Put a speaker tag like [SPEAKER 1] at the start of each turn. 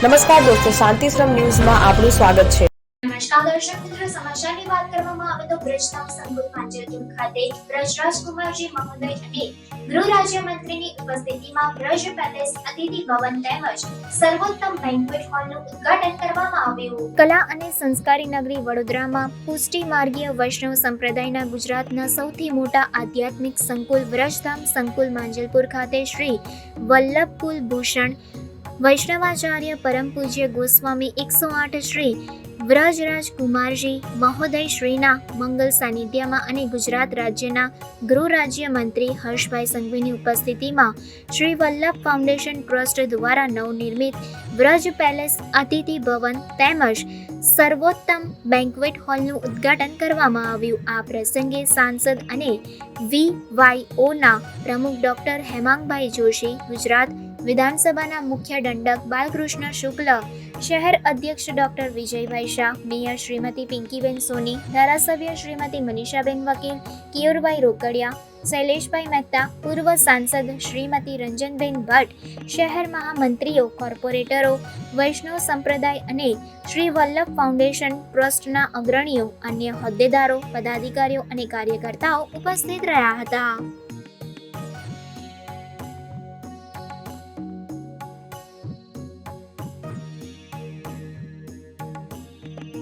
[SPEAKER 1] નમસ્કાર દોસ્તો શાંતિશ્રમ ન્યૂઝમાં આપનું સ્વાગત છે.
[SPEAKER 2] નમસ્કાર દર્શક મિત્રો સમાચારની વાત કરવામાં આવે તો બ્રજધામ સંકુલ પાંચરતુલ ખાતે બ્રજ રાજકુમારજી મહોદય અને ગૃહ રાજ્યમંત્રીની ઉપસ્થિતિમાં બ્રજ પેલેસ અતિથિ ભવન તેમજ સર્વોત્તમ બેન્ક્વેટ હોલનું ઉદ્ઘાટન કરવામાં આવ્યું. કલા અને સંસ્કારી નગરી વડોદરામાં પુષ્ટિ માર્ગીય વૈષ્ણવ સંપ્રદાયના ગુજરાતના સૌથી મોટા આધ્યાત્મિક સંકુલ બ્રજધામ સંકુલ માંજલપુર ખાતે શ્રી વલ્લભ કુલભૂષણ વૈષ્ણવાચાર્ય પરમ પૂજ્ય ગોસ્વામી એકસો આઠ શ્રી વ્રજરાજ કુમારજી મહોદય શ્રીના મંગલ સાનિધ્યમાં અને ગુજરાત રાજ્યના ગૃહ રાજ્ય મંત્રી હર્ષભાઈ સંઘવીની ઉપસ્થિતિમાં શ્રી વલ્લભ ફાઉન્ડેશન ટ્રસ્ટ દ્વારા નવનિર્મિત વ્રજ પેલેસ અતિથિ ભવન તેમજ સર્વોત્તમ બેન્ક્વેટ હોલનું ઉદ્ઘાટન કરવામાં આવ્યું. આ પ્રસંગે સાંસદ અને વી વાયઓના પ્રમુખ ડોક્ટર હેમાંગભાઈ જોશી ગુજરાત વિધાનસભાના મુખ્ય દંડક બાલકૃષ્ણ શુક્લ, શહેર અધ્યક્ષ ડોક્ટર વિજયભાઈ શાહ, મેયર શ્રીમતી પિંકીબેન સોની, ધારાસભ્ય શ્રીમતી મનીષાબેન વકીલ, કિયોરભાઈ રોકડિયા, શૈલેષભાઈ મહેતા, પૂર્વ સાંસદ શ્રીમતી રંજનબેન ભટ્ટ, શહેર મહામંત્રીઓ, કોર્પોરેટરો, વૈષ્ણવ સંપ્રદાય અને શ્રી વલ્લભ ફાઉન્ડેશન ટ્રસ્ટના અગ્રણીઓ, અન્ય હોદ્દેદારો, પદાધિકારીઓ અને કાર્યકર્તાઓ ઉપસ્થિત રહ્યા હતા.